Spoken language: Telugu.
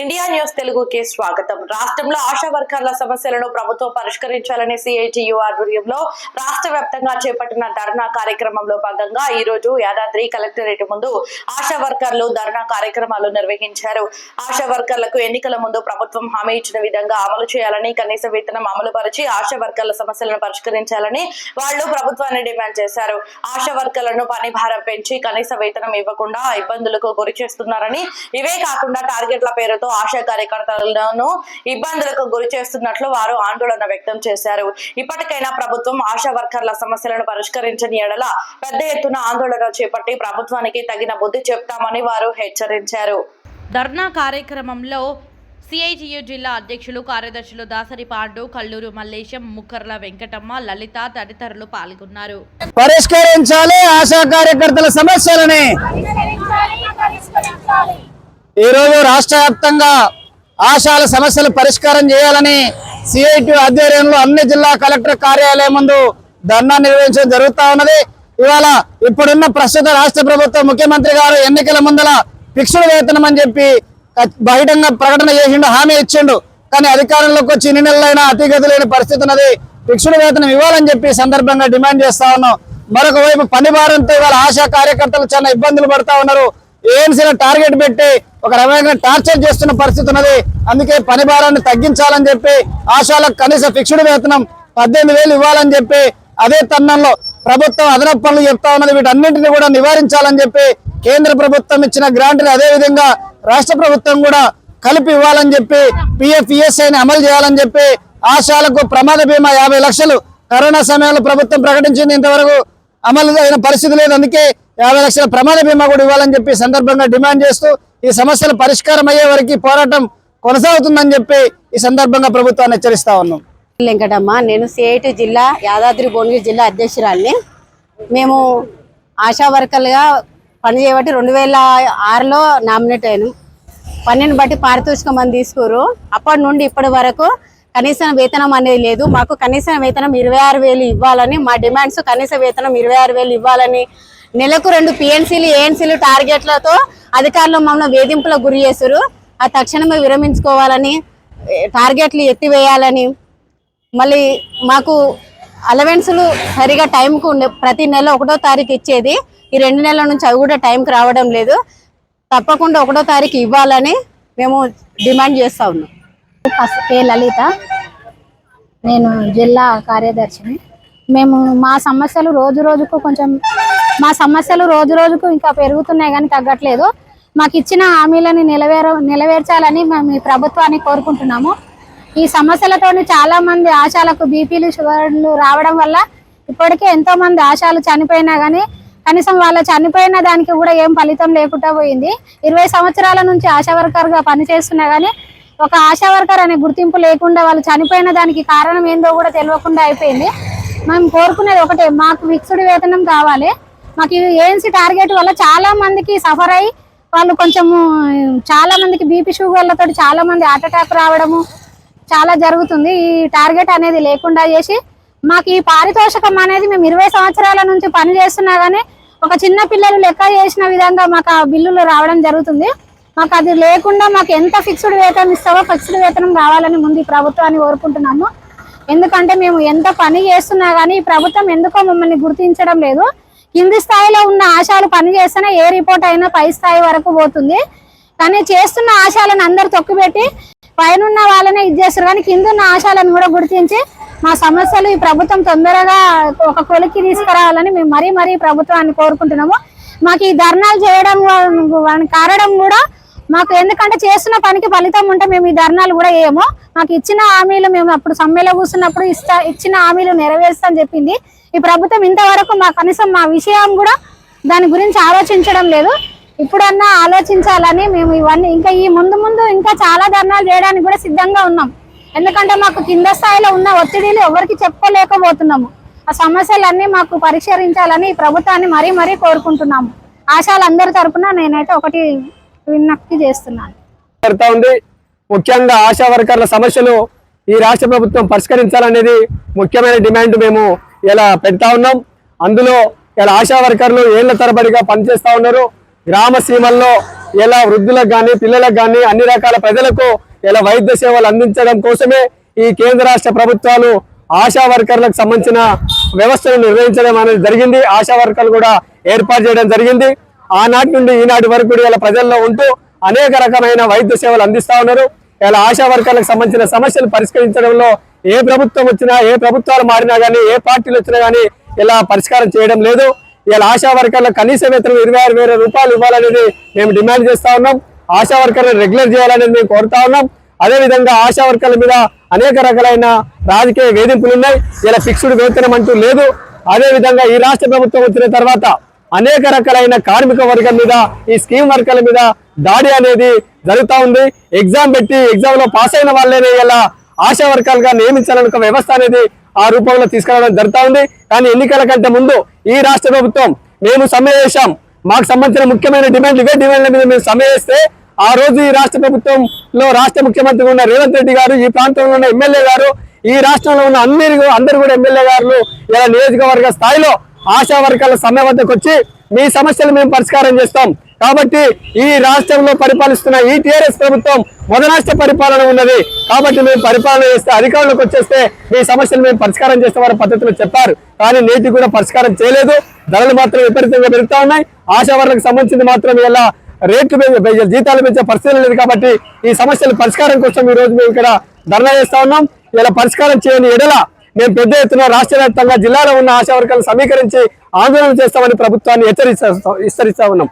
ఇండియా న్యూస్ తెలుగుకి స్వాగతం. రాష్ట్రంలో ఆశా వర్కర్ల సమస్యలను ప్రభుత్వం పరిష్కరించాలని సిఐటియు ఆధ్వర్యంలో రాష్ట్ర వ్యాప్తంగా చేపట్టిన ధర్నా కార్యక్రమంలో భాగంగా ఈ రోజు యాదాద్రి కలెక్టరేట్ ముందు ఆశా వర్కర్లు ధర్నా కార్యక్రమాలు నిర్వహించారు. ఆశా వర్కర్లకు ఎన్నికల ముందు ప్రభుత్వం హామీ ఇచ్చిన విధంగా అమలు చేయాలని కనీస వేతనం అమలు పరిచి ఆశా వర్కర్ల సమస్యలను పరిష్కరించాలని వాళ్ళు ప్రభుత్వాన్ని డిమాండ్ చేశారు. ఆశా వర్కర్లను పని భారం పెంచి కనీస వేతనం ఇవ్వకుండా ఇబ్బందులకు గురి చేస్తున్నారని ఇవే కాకుండా టార్గెట్ల పేరుతో ఆశా కార్యకర్తలను ఇబ్బందులకు గురి చేస్తున్నట్లు వారు ఆందోళన వ్యక్తం చేశారు. ఇప్పటికైనా ప్రభుత్వం ఆశా వర్కర్ల సమస్యలను పరిష్కరించని ఎడల పెద్ద ఎత్తున ఆందోళన చేపట్టి ప్రభుత్వానికి తగిన బుద్ధి చెప్తామని వారు హెచ్చరించారు. ధర్నా కార్యక్రమంలో సిఐటియు జిల్లా అధ్యక్షులు కార్యదర్శులు దాసరి పాండు కల్లూరు మల్లేశం ముక్కర్ల వెంకటమ్మ లలిత తదితరులు పాల్గొన్నారు. పరిష్కరించాలి ఆశా కార్యకర్తల సమస్యలని. ఈ రోజు రాష్ట్ర వ్యాప్తంగా ఆశాల సమస్యలు పరిష్కారం చేయాలని సిఐటి ఆధ్వర్యంలో అన్ని జిల్లా కలెక్టర్ కార్యాలయం ముందు ధర్నా నిర్వహించడం జరుగుతూ ఉన్నది. ఇవాళ ఇప్పుడున్న ప్రస్తుత రాష్ట్ర ప్రభుత్వం ముఖ్యమంత్రి గారు ఎన్నికల ముందల ఫిక్స్డ్ వేతనం అని చెప్పి బహిరంగ ప్రకటన చేసిండు హామీ ఇచ్చిండు. కానీ అధికారంలోకి వచ్చి ఇన్ని నెలలైనా అతిగతి లేని పరిస్థితి ఉన్నది. ఫిక్స్డ్ వేతనం ఇవ్వాలని చెప్పి సందర్భంగా డిమాండ్ చేస్తా ఉన్నాం. మరొక వైపు పని భారంతో ఇవాళ ఆశా కార్యకర్తలు చాలా ఇబ్బందులు పడతా ఉన్నారు. ఏఎన్సీలో టార్గెట్ పెట్టి ఒక రకమైన టార్చర్ చేస్తున్న పరిస్థితి ఉన్నది. అందుకే పని భారాన్ని తగ్గించాలని చెప్పి ఆశాలకు కనీస ఫిక్స్డ్ వేతనం పద్దెనిమిది వేలు ఇవ్వాలని చెప్పి అదే తరుణంలో ప్రభుత్వం అదనపు పనులు చెప్తా ఉన్నది. వీటన్నింటినీ కూడా నివారించాలని చెప్పి కేంద్ర ప్రభుత్వం ఇచ్చిన గ్రాంట్లు అదే విధంగా రాష్ట్ర ప్రభుత్వం కూడా కలిపి ఇవ్వాలని చెప్పి పిఎఫ్ ఈఎస్ఐని అమలు చేయాలని చెప్పి ఆశాలకు ప్రమాద బీమా యాభై లక్షలు కరోనా సమయంలో ప్రభుత్వం ప్రకటించింది. ఇంతవరకు అమలు అయిన పరిస్థితి లేదు. అందుకే యాభై లక్షల ప్రమాద బీమా కూడా ఇవ్వాలని చెప్పి సందర్భంగా డిమాండ్ చేస్తూ ఈ సమస్యలు పరిష్కారం అయ్యే వరకు పోరాటం కొనసాగుతుందని చెప్పి ఈ సందర్భంగా ప్రభుత్వాన్ని హెచ్చరిస్తా ఉన్నాం. వెంకటమ్మ నేను సిఐటి జిల్లా యాదాద్రి భువనగిరి జిల్లా అధ్యక్షురాల్ని. మేము ఆశా వర్కర్లుగా పనిచేయబట్టి రెండు వేల ఆరులో నామినేట్ అయ్యాను పనిని బట్టి పారితోషికం అని తీసుకోరు అప్పటి నుండి ఇప్పటి వరకు కనీస వేతనం అనేది లేదు. మాకు కనీస వేతనం ఇరవై ఆరు వేలు ఇవ్వాలని మా డిమాండ్స్ కనీస వేతనం ఇరవై ఆరు వేలు ఇవ్వాలని నెలకు రెండు పిఎన్సీలు ఏఎన్సీలు టార్గెట్లతో అధికారులు మమ్మల్ని వేధింపులకు గురి చేశారు. ఆ తక్షణమే విరమించుకోవాలని టార్గెట్లు ఎత్తివేయాలని మళ్ళీ మాకు అలవెన్సులు సరిగా టైంకు ఉండే ప్రతి నెల ఒకటో తారీఖు ఇచ్చేది. ఈ రెండు నెలల నుంచి అవి కూడా టైంకి రావడం లేదు. తప్పకుండా ఒకటో తారీఖు ఇవ్వాలని మేము డిమాండ్ చేస్తా ఉన్నాం. కే లలిత. నేను జిల్లా కార్యదర్శిని. మేము మా సమస్యలు రోజు రోజుకు కొంచెం మా సమస్యలు రోజు రోజుకు ఇంకా పెరుగుతున్నాయి కానీ తగ్గట్లేదు. మాకు ఇచ్చిన హామీలను నిలవేర నెలవేర్చాలని మేము ఈ ప్రభుత్వాన్ని కోరుకుంటున్నాము. ఈ సమస్యలతోని చాలా మంది ఆశాలకు బీపీలు షుగర్లు రావడం వల్ల ఇప్పటికే ఎంతో మంది ఆశాలు చనిపోయినా కానీ కనీసం వాళ్ళ చనిపోయిన దానికి కూడా ఏం ఫలితం లేకుండా పోయింది. ఇరవై సంవత్సరాల నుంచి ఆశా వర్కర్గా పనిచేస్తున్నా కానీ ఒక ఆశా వర్కర్ అనే గుర్తింపు లేకుండా వాళ్ళు చనిపోయిన దానికి కారణం ఏందో కూడా తెలియకుండా అయిపోయింది. మేము కోరుకునేది ఒకటే మాకు ఫిక్స్డ్ వేతనం కావాలి. మాకు ఈ ఏఎన్సీ టార్గెట్ వల్ల చాలా మందికి సఫర్ అయ్యి వాళ్ళు కొంచెము చాలా మందికి బీపీ షుగర్లతో చాలా మంది హార్ట్ అటాక్ రావడము చాలా జరుగుతుంది. ఈ టార్గెట్ అనేది లేకుండా చేసి మాకు ఈ పారితోషికం అనేది మేము ఇరవై సంవత్సరాల నుంచి పని చేస్తున్నా కానీ ఒక చిన్న పిల్లలు లెక్క చేసిన విధంగా మాకు ఆ బిల్లులు రావడం జరుగుతుంది. మాకు అది లేకుండా మాకు ఎంత ఫిక్స్డ్ వేతనం ఇస్తావో ఫిక్స్డ్ వేతనం రావాలని ముందు ఈ ప్రభుత్వాన్ని కోరుకుంటున్నాము. ఎందుకంటే మేము ఎంత పని చేస్తున్నా కానీ ఈ ప్రభుత్వం ఎందుకో మమ్మల్ని గుర్తించడం లేదు. కింది స్థాయిలో ఉన్న ఆశాలు పనిచేస్తేనే ఏ రిపోర్ట్ అయినా పై స్థాయి వరకు పోతుంది. కానీ చేస్తున్న ఆశాలను అందరు తొక్కుపెట్టి పైన ఉన్న వాళ్ళనే ఇది చేస్తారు. కానీ కింద ఉన్న ఆశాలను కూడా గుర్తించి మా సమస్యలు ఈ ప్రభుత్వం తొందరగా ఒక కొలికి తీసుకురావాలని మేము మరీ మరీ ప్రభుత్వాన్ని కోరుకుంటున్నాము. మాకు ఈ ధర్నాలు చేయడం కారణం కూడా మాకు ఎందుకంటే చేస్తున్న పనికి ఫలితం ఉంటే మేము ఈ ధర్నాలు కూడా వేయము మాకు ఇచ్చిన హామీలు మేము అప్పుడు సమ్మెలో కూర్చున్నప్పుడు ఇస్తా ఇచ్చిన హామీలు నెరవేరుస్తామని చెప్పింది. ఈ ప్రభుత్వం ఇంతవరకు మా కనీసం మా విషయం కూడా దాని గురించి ఆలోచించడం లేదు. ఇప్పుడన్నా ఆలోచించాలని మేము ఇవన్నీ ఇంకా ఈ ముందు ముందు ఇంకా చాలా ధర్నాలు చేయడానికి కూడా సిద్ధంగా ఉన్నాం. ఎందుకంటే మాకు కింద స్థాయిలో ఉన్న ఒత్తిడిలు ఎవరికి చెప్పుకోలేకపోతున్నాము. ఆ సమస్యలన్నీ మాకు పరిష్కరించాలని ఈ ప్రభుత్వాన్ని మరీ మరీ కోరుకుంటున్నాము. ఆశాలందరి తరఫున నేనైతే ఒకటి విజ్ఞప్తి చేస్తున్నాను. జరుగుతా ఉంది. ముఖ్యంగా ఆశా వర్కర్ల సమస్యలు ఈ రాష్ట్ర ప్రభుత్వం పరిష్కరించాలనేది ముఖ్యమైన డిమాండ్ మేము ఇలా పెడతా ఉన్నాం. అందులో ఇలా ఆశా వర్కర్లు ఏళ్ళ తరబడిగా పనిచేస్తూ ఉన్నారు. గ్రామ సీమల్లో ఇలా వృద్ధులకు కానీ పిల్లలకు కానీ అన్ని రకాల ప్రజలకు ఇలా వైద్య సేవలు అందించడం కోసమే ఈ కేంద్ర రాష్ట్ర ప్రభుత్వాలు ఆశా వర్కర్లకు సంబంధించిన వ్యవస్థను నిర్వహించడం అనేది జరిగింది. ఆశా వర్కర్లు కూడా ఏర్పాటు చేయడం జరిగింది. ఆనాటి నుండి ఈనాటి వరకు కూడా ఇలా ప్రజల్లో ఉంటూ అనేక రకమైన వైద్య సేవలు అందిస్తా ఉన్నారు. ఇలా ఆశా వర్కర్లకు సంబంధించిన సమస్యలు పరిష్కరించడంలో ఏ ప్రభుత్వం వచ్చినా ఏ ప్రభుత్వాలు మారినా కానీ ఏ పార్టీలు వచ్చినా కానీ ఇలా పరిష్కారం చేయడం లేదు. ఇలా ఆశా వర్కర్లకు కనీస వేతనం ఇరవై ఆరు వేల రూపాయలు ఇవ్వాలనేది మేము డిమాండ్ చేస్తూ ఉన్నాం. ఆశా వర్కర్లు రెగ్యులర్ చేయాలనేది మేము కోరుతా ఉన్నాం. అదే విధంగా ఆశా వర్కర్ల మీద అనేక రకాలైన రాజకీయ వేధింపులు ఉన్నాయి ఇలా ఫిక్స్డ్ వేతనం అంటూ లేదు. అదేవిధంగా ఈ రాష్ట్ర ప్రభుత్వం వచ్చిన తర్వాత అనేక రకాలైన కార్మిక వర్గం మీద ఈ స్కీమ్ వర్కర్ల మీద దాడి అనేది జరుగుతూ ఉంది. ఎగ్జామ్ పెట్టి ఎగ్జామ్లో పాస్ అయిన వాళ్ళనే ఇలా ఆశా వర్గాలుగా నియమించాలని ఒక వ్యవస్థ అనేది ఆ రూపంలో తీసుకురావడం జరుగుతూ ఉంది. కానీ ఎన్నికల కంటే ముందు ఈ రాష్ట్ర ప్రభుత్వం మేము సమ్మె చేశాం. మాకు సంబంధించిన ముఖ్యమైన డిమాండ్లు ఇవే డిమాండ్ల మీద మేము సమ్మె చేస్తే ఆ రోజు ఈ రాష్ట్ర ప్రభుత్వంలో రాష్ట్ర ముఖ్యమంత్రి ఉన్న రేవంత్ రెడ్డి గారు ఈ ప్రాంతంలో ఉన్న ఎమ్మెల్యే గారు ఈ రాష్ట్రంలో ఉన్న అందరి అందరు కూడా ఎమ్మెల్యే గారు ఇలా నియోజకవర్గ స్థాయిలో ఆశా వర్గాల సమ్మె వద్దకు వచ్చి మీ సమస్యలు మేము పరిష్కారం చేస్తాం. కాబట్టి ఈ రాష్ట్రంలో పరిపాలిస్తున్న ఈ టీఆర్ఎస్ ప్రభుత్వం రాష్ట్ర పరిపాలన ఉన్నది. కాబట్టి మేము పరిపాలన చేస్తే అధికారంలోకి వచ్చేస్తే మీ సమస్యలు మేము పరిష్కారం చేస్తామని పద్ధతిలో చెప్పారు. కానీ నేటి కూడా పరిష్కారం చేయలేదు. ధరలు మాత్రం విపరీతంగా పెరుగుతా ఉన్నాయి. ఆశా వర్గాలకు సంబంధించింది మాత్రం ఇలా రేట్లు జీతాలు పెంచే పరిస్థితి లేదు కాబట్టి ఈ సమస్యల పరిష్కారం కోసం ఈ రోజు మేము ఇక్కడ ధర్నా చేస్తా ఉన్నాం. ఇలా పరిష్కారం చేయని ఎడల మేము పెద్ద ఎత్తున రాష్ట్ర వ్యాప్తంగా జిల్లాలో ఉన్న ఆశా వర్గాలను సమీకరించి ఆందోళన చేస్తామని ప్రభుత్వాన్ని హెచ్చరిస్తా హెచ్చరిస్తా ఉన్నాం.